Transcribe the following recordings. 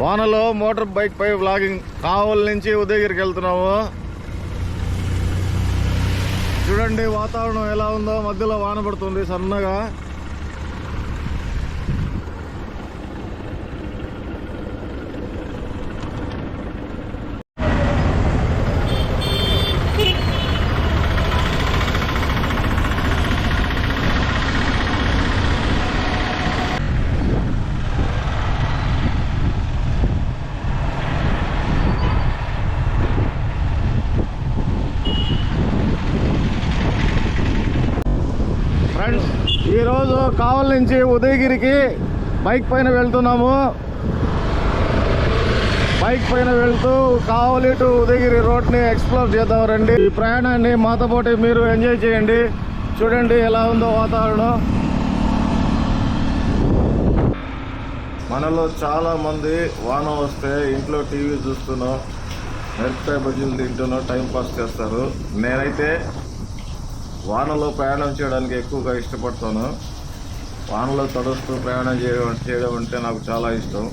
వానలో motor bike పై vlogging Kavali నుంచి ఉదయగిరికి వెళ్తున్నాము. చూడండి వాతావరణం ఎలా ఉందో మధ్యలో వాన పడుతుంది సన్నగా ఫ్రెండ్స్ ఈరోజు కావల నుంచి ఉదయగిరికి బైక్ పైన వెళ్తున్నాము. బైక్ పైన వెళ్తూ కావలి టు ఉదయగిరి రోడ్ని ఎక్స్ప్లోర్ చేద్దాం రండి. ఈ ప్రయాణాన్ని మాతో పాటు మీరు ఎంజాయ్ చేయండి. చూడండి ఎలా ఉందో వాతావరణం. మనలో చాలామంది వాన వస్తే ఇంట్లో టీవీ చూస్తున్నాం. మిరపకాయ బజ్జీలు తింటున్నాం. టైంపాస్ చేస్తారు. నేనైతే వానలో ప్రయాణం చేయడానికి ఎక్కువగా ఇష్టపడతాను. వానలో తడుస్తూ ప్రయాణం చేయడం చేయడం అంటే నాకు చాలా ఇష్టం.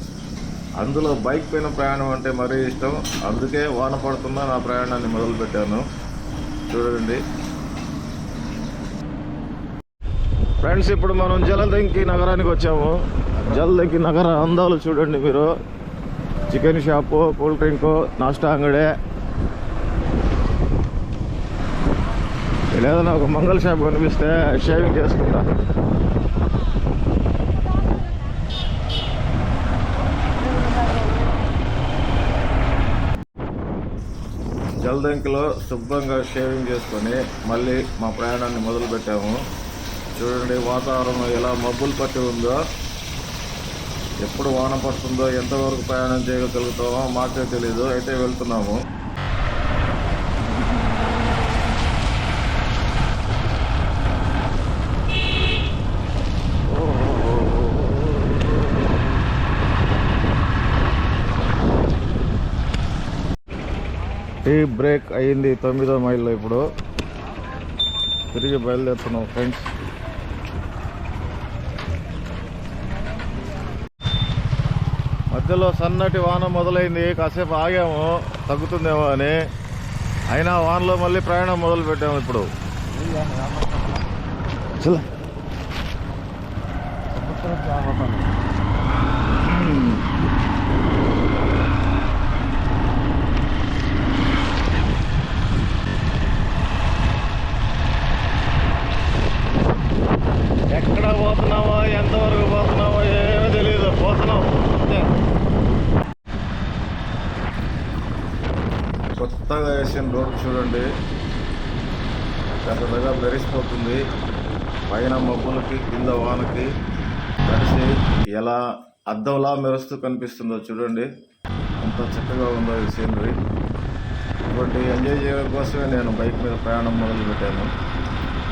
అందులో బైక్ పైన ప్రయాణం అంటే మరీ ఇష్టం. అందుకే వాన పడుతున్నా నా ప్రయాణాన్ని మొదలుపెట్టాను. చూడండి. ఫ్రెండ్స్ ఇప్పుడు మనం జలదంకి నగరానికి వచ్చాము. జలదంకి నగర అందాలు చూడండి మీరు. చికెన్ షాపు కూల్ డ్రింకు నాస్టా అంగడే లేదన్నా ఒక మంగళ షాప్ కనిపిస్తే షేవింగ్ చేసుకుంటా. జలదంకిలో శుభ్రంగా షేవింగ్ చేసుకొని మళ్ళీ మా ప్రయాణాన్ని మొదలుపెట్టాము. చూడండి వాతావరణం ఎలా మబ్బులు పట్టి ఉందో. ఎప్పుడు వాన పడుతుందో ఎంతవరకు ప్రయాణం చేయగలుగుతామో మాకే తెలీదు. అయితే వెళ్తున్నాము. టీ బ్రేక్ అయింది తొమ్మిదో మైల్లో ఇప్పుడు. తిరిగి బయలుదేరుతున్నాం ఫ్రెండ్స్. మధ్యలో సన్నటి వాన మొదలైంది కాసేపు ఆగాము తగ్గుతుందేమో అని. అయినా వానలో మళ్ళీ ప్రయాణం మొదలు పెట్టాము ఇప్పుడు. చలో కొత్తగా రోడ్ చూడండి. పెద్దగా ధరిసిపోతుంది పైన మబ్బులకి కింద వానకి కలిసి ఎలా అద్దంలా మెరుస్తూ కనిపిస్తుందో చూడండి. ఎంత చక్కగా ఉందో ఈ సీనరీ ఇటువంటి ఎంజాయ్ చేయడం కోసమే నేను బైక్ మీద ప్రయాణం మొదలు పెట్టాను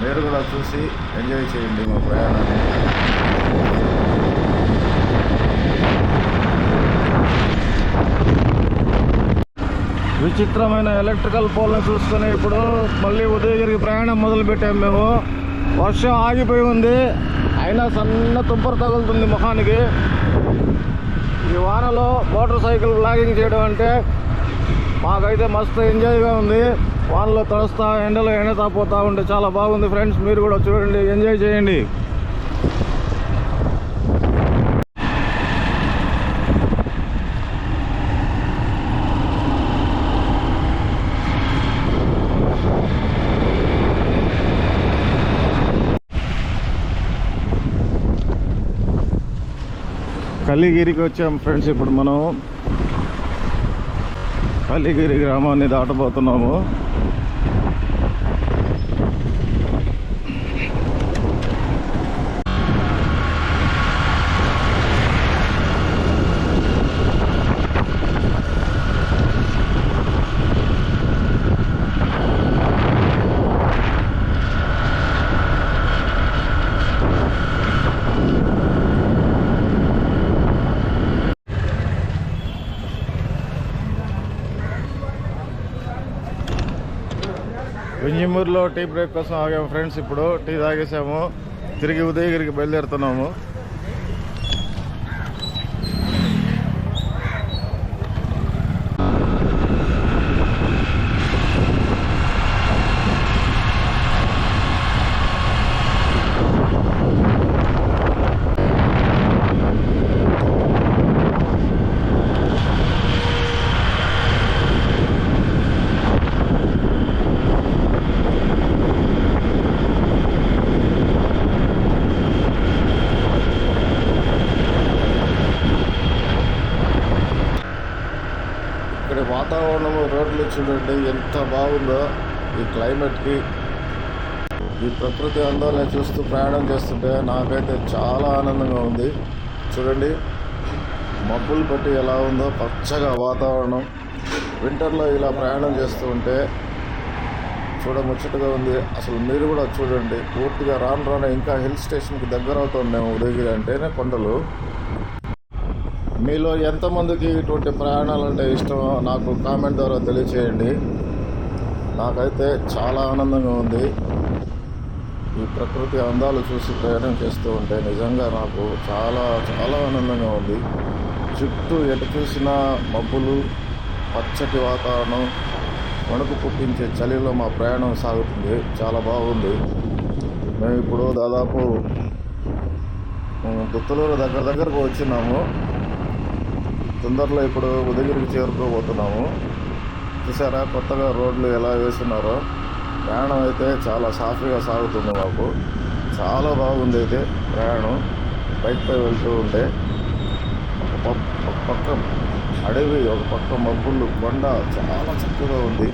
మీరు కూడా చూసి ఎంజాయ్ చేయండి మా ప్రయాణాన్ని. విచిత్రమైన ఎలక్ట్రికల్ పోల్ని చూసుకొని ఇప్పుడు మళ్ళీ ఉదయగిరికి ప్రయాణం మొదలు పెట్టాము మేము. వర్షం ఆగిపోయి ఉంది. అయినా సన్న తుంపర తగులుతుంది ముఖానికి ఈ వానలో మోటార్ సైకిల్ బ్లాగింగ్ చేయడం అంటే మాకైతే మస్తు ఎంజాయ్గా ఉంది. వానలో తడుస్తా ఎండలో ఎండ తాపోతూ ఉంటే చాలా బాగుంది. ఫ్రెండ్స్ మీరు కూడా చూడండి. ఎంజాయ్ చేయండి. కలిగిరికి వచ్చాం ఫ్రెండ్స్. ఇప్పుడు మనం కలిగిరి గ్రామాన్ని దాటబోతున్నాము. వింజమూరులో టీ బ్రేక్ కోసం ఆగాము ఫ్రెండ్స్. ఇప్పుడు టీ తాగేసాము. తిరిగి ఉదయగిరికి బయలుదేరుతున్నాము వాతావరణము రోడ్లు చూడండి ఎంత బాగుందో ఈ క్లైమేట్కి. ఈ ప్రకృతి అందాలను చూస్తూ ప్రయాణం చేస్తుంటే నాకైతే చాలా ఆనందంగా ఉంది. చూడండి మబ్బులు పట్టి ఎలా ఉందో పచ్చగా వాతావరణం. వింటర్లో ఇలా ప్రయాణం చేస్తూ ఉంటే చూడముచ్చటగా ఉంది. అసలు మీరు కూడా చూడండి పూర్తిగా రాను రాను ఇంకా హిల్ స్టేషన్కి దగ్గర అవుతాం మేము ఉదయగిరి అంటేనే కొండలు. మీలో ఎంతమందికి ఇటువంటి ప్రయాణాలు అంటే ఇష్టమో నాకు కామెంట్ ద్వారా తెలియచేయండి. నాకైతే చాలా ఆనందంగా ఉంది. ఈ ప్రకృతి అందాలు చూసి ప్రయాణం చేస్తూ ఉంటే నిజంగా నాకు చాలా చాలా ఆనందంగా ఉంది. చుట్టూ ఎటు చూసినా మబ్బులు పచ్చటి వాతావరణం వణుకు పుట్టించే చలిలో మా ప్రయాణం సాగుతుంది. చాలా బాగుంది. మేము ఇప్పుడు దాదాపు ఉమ్, దుత్తలూరు దగ్గర దగ్గరకు వచ్చినాము. తొందరలో ఇప్పుడు ఉదయగిరికి చేరుకోబోతున్నాము. చూసారా కొత్తగా రోడ్లు ఎలా వేస్తున్నారో. ప్రయాణం అయితే చాలా సాఫీగా సాగుతుంది మాకు. చాలా బాగుంది అయితే ప్రయాణం. బైక్పై వెళ్తూ ఉంటే ఒక ఒక పక్క అడవి ఒక పక్క మబ్బులు కొండ చాలా చక్కగా ఉంది.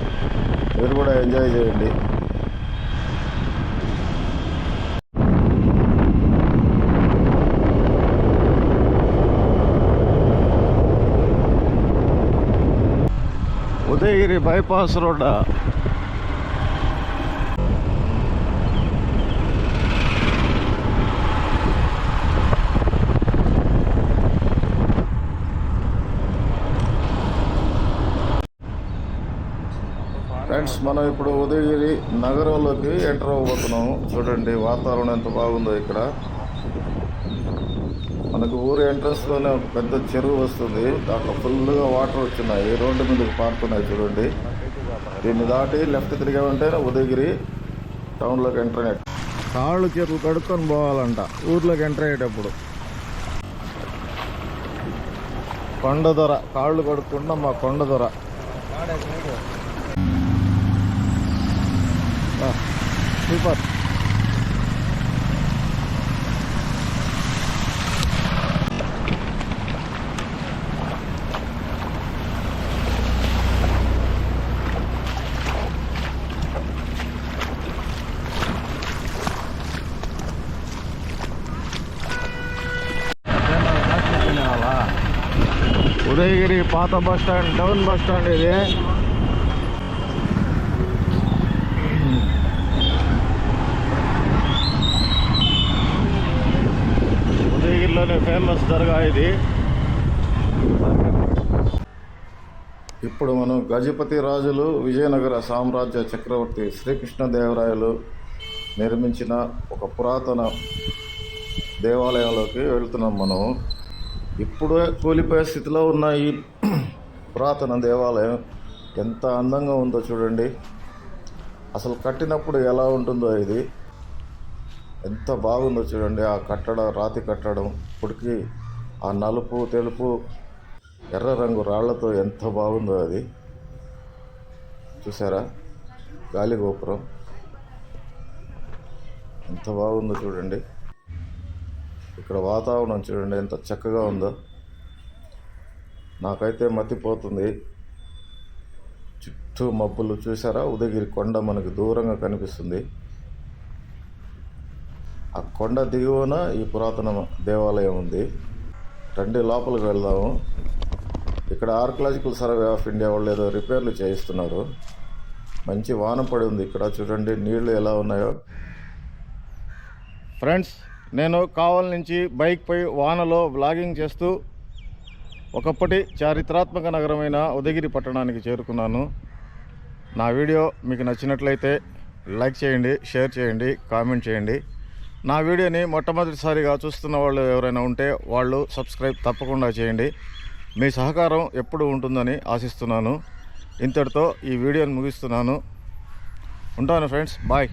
మీరు కూడా ఎంజాయ్ చేయండి. ఉదయగిరి బైపాస్ రోడ్ ఫ్రెండ్స్ మనం ఇప్పుడు ఉదయగిరి నగరంలోకి ఎంటర్ అవ్వబోతున్నాము. చూడండి వాతావరణం ఎంత బాగుందో ఇక్కడ. మనకు ఊరు ఎంట్రన్స్లోనే ఒక పెద్ద చెరువు వస్తుంది. దాంట్లో ఫుల్గా వాటర్ వచ్చినాయి. రోడ్డు మీదకి పారుతున్నాయి చూడండి. దీన్ని దాటి లెఫ్ట్ తిరిగామంటే ఉదయగిరి టౌన్లోకి ఎంటర్ అయ్యే. కాళ్ళు చేతులు కడుక్కొని పోవాలంట. ఊర్లోకి ఎంటర్ అయ్యేటప్పుడు. కొండ దొర. కాళ్ళు కడుక్కుండా మా కొండ దొర. సూపర్. ఉదయగిరి పాత bus stand town bus stand ఇది. ఉదయగిరిలోనే ఫేమస్ దర్గా ఇది. ఇప్పుడు మనం గజపతి రాజులు విజయనగర సామ్రాజ్య చక్రవర్తి శ్రీకృష్ణదేవరాయలు నిర్మించిన ఒక పురాతన దేవాలయంలోకి వెళ్తున్నాం మనం. ఇప్పుడే కూలిపోయే స్థితిలో ఉన్న ఈ పురాతన దేవాలయం ఎంత అందంగా ఉందో చూడండి. అసలు కట్టినప్పుడు ఎలా ఉంటుందో ఇది. ఎంత బాగుందో చూడండి ఆ కట్టడం రాతి కట్టడం. ఇప్పటికి ఆ నలుపు తెలుపు ఎర్ర రంగు రాళ్ళతో ఎంత బాగుందో అది. చూసారా? గాలి గోపురం. ఎంత బాగుందో చూడండి. ఇక్కడ వాతావరణం చూడండి ఎంత చక్కగా ఉందో. నాకైతే మతిపోతుంది. చుట్టూ మబ్బులు చూసారా? ఉదయగిరి కొండ మనకు దూరంగా కనిపిస్తుంది. ఆ కొండ దిగువన ఈ పురాతన దేవాలయం ఉంది. రండి లోపలికి వెళ్దాము. ఇక్కడ ఆర్కలాజికల్ సర్వే ఆఫ్ ఇండియా వాళ్ళు ఏదో రిపేర్లు చేయిస్తున్నారు. మంచి వాన పడి ఉంది. ఇక్కడ చూడండి నీళ్ళు ఎలా ఉన్నాయో. ఫ్రెండ్స్ నేను కావల్ నుంచి బైక్పై వానలో బ్లాగింగ్ చేస్తూ ఒకప్పటి చారిత్రాత్మక నగరమైన ఉదగిరి పట్టణానికి చేరుకున్నాను. నా వీడియో మీకు నచ్చినట్లయితే లైక్ చేయండి షేర్ చేయండి కామెంట్ చేయండి. నా వీడియోని మొట్టమొదటిసారిగా చూస్తున్న వాళ్ళు ఎవరైనా ఉంటే వాళ్ళు సబ్స్క్రైబ్ తప్పకుండా చేయండి. మీ సహకారం ఎప్పుడు ఉంటుందని ఆశిస్తున్నాను. ఇంతటితో ఈ వీడియోని ముగిస్తున్నాను. ఉంటాను ఫ్రెండ్స్. బాయ్.